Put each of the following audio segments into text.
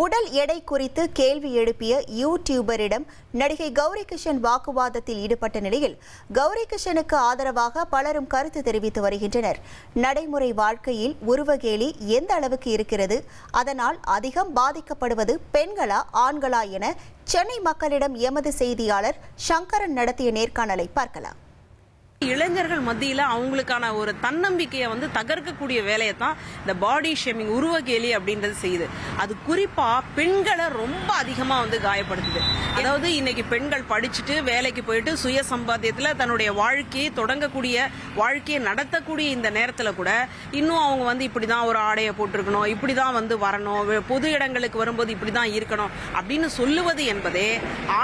உடல் எடை குறித்து கேள்வி எழுப்பிய யூடியூபரிடம் நடிகை கௌரி கிஷன் வாக்குவாதத்தில் ஈடுபட்ட நிலையில் கௌரி கிஷனுக்கு ஆதரவாக பலரும் கருத்து தெரிவித்து வருகின்றனர். நடைமுறை வாழ்க்கையில் உருவகேலி எந்த அளவுக்கு இருக்கிறது? அதனால் அதிகம் பாதிக்கப்படுவது பெண்களா ஆண்களா என சென்னை மக்களிடம் எமது செய்தியாளர் சங்கரன் நடத்திய நேர்காணலை பார்க்கலாம். இளைஞர்கள் மத்தியில அவங்களுக்கான ஒரு தன்னம்பிக்கையை வந்து தகர்க்கக்கூடிய வேலையை தான் இந்த பாடி ஷேமிங் உருவகேலி அப்படின்றது செய்யுது. அது குறிப்பா பெண்களை ரொம்ப அதிகமா வந்து காயப்படுத்துது. அதாவது இன்னைக்கு பெண்கள் படிச்சுட்டு வேலைக்கு போயிட்டு சுய சம்பாத்தியத்துல தன்னுடைய வாழ்க்கையை தொடங்கக்கூடிய வாழ்க்கையை நடத்தக்கூடிய இந்த நேரத்துல கூட இன்னும் அவங்க வந்து இப்படிதான் ஒரு ஆடையை போட்டிருக்கணும் இப்படிதான் வந்து வரணும் பொது இடங்களுக்கு வரும்போது இப்படிதான் இருக்கணும் அப்படின்னு சொல்லுவது என்பதே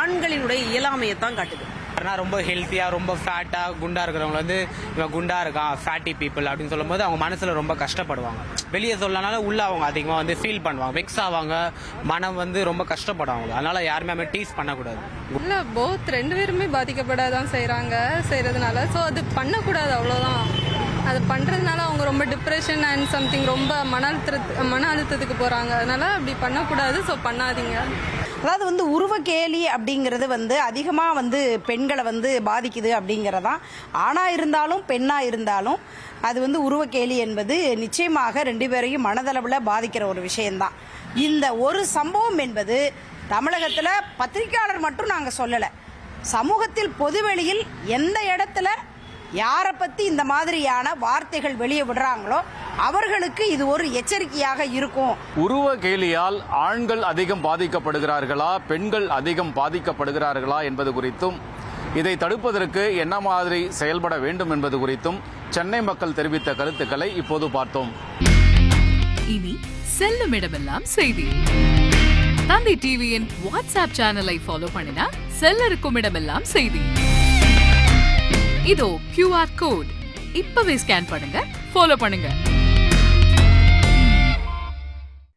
ஆண்களினுடைய இயலாமையை தான் காட்டுது. யாருன்னா ரொம்ப ஹெல்த்தியாக ரொம்ப ஃபேட்டாக குண்டாக இருக்கிறவங்க வந்து இவன் குண்டாக இருக்கான் ஃபேட்டி பீப்புள் அப்படின்னு சொல்லும்போது அவங்க மனசில் ரொம்ப கஷ்டப்படுவாங்க. வெளியே சொல்லனால உள்ள அவங்க அதிகமாக வந்து ஃபீல் பண்ணுவாங்க மிக்ஸ் ஆவாங்க மனம் வந்து ரொம்ப கஷ்டப்படுவாங்க. அதனால யாருமே டீஸ் பண்ணக்கூடாது. இல்லை போத் ரெண்டு பேருமே பாதிக்கப்படாதான் செய்கிறாங்க செய்கிறதுனால ஸோ அது பண்ணக்கூடாது அவ்வளோதான் அது பண்ணுறதுனால அவங்க ரொம்ப டிப்ரெஷன் அண்ட் சம்திங் ரொம்ப மன அழுத்த மன அழுத்தத்துக்கு போகிறாங்க அதனால அப்படி பண்ணக்கூடாது. ஸோ பண்ணாதீங்க. அதாவது வந்து உருவகேலி அப்படிங்கிறது வந்து அதிகமாக வந்து பெண்களை வந்து பாதிக்குது அப்படிங்கிறதான். ஆணாக இருந்தாலும் பெண்ணாக இருந்தாலும் அது வந்து உருவகேலி என்பது நிச்சயமாக ரெண்டு பேரையும் மனதளவில் பாதிக்கிற ஒரு விஷயம்தான். இந்த ஒரு சம்பவம் என்பது தமிழகத்தில் பத்திரிக்கையாளர் மட்டும் நாங்கள் சொல்லலை. சமூகத்தில் பொதுவெளியில் எந்த இடத்துல யாரை பற்றி இந்த மாதிரியான வார்த்தைகள் வெளியே விடுறாங்களோ அவர்களுக்கு இது ஒரு எச்சரிக்கையாக இருக்கும். உருவ கேலியால் ஆண்கள் அதிகம் பாதிக்கப்படுகிறார்களா பெண்கள் அதிகம் பாதிக்கப்படுகிறார்களா என்பது குறித்தும் இதை தடுப்பதற்கு என்ன மாதிரி செயல்பட வேண்டும் என்பது குறித்தும் சென்னை மக்கள் தெரிவித்த கருத்துக்களை இப்போது பார்த்தோம். இனி செல்லும் இடமெல்லாம் செய்தி. தந்தை டிவியின் வாட்ஸ்அப் சேனலை ஃபாலோ பண்ணினா செல்ல இருக்கும் இடமெல்லாம் செய்தி. இதோ கியூஆர் கோட் இப்பவே ஸ்கேன் பண்ணுங்க ஃபாலோ பண்ணுங்க.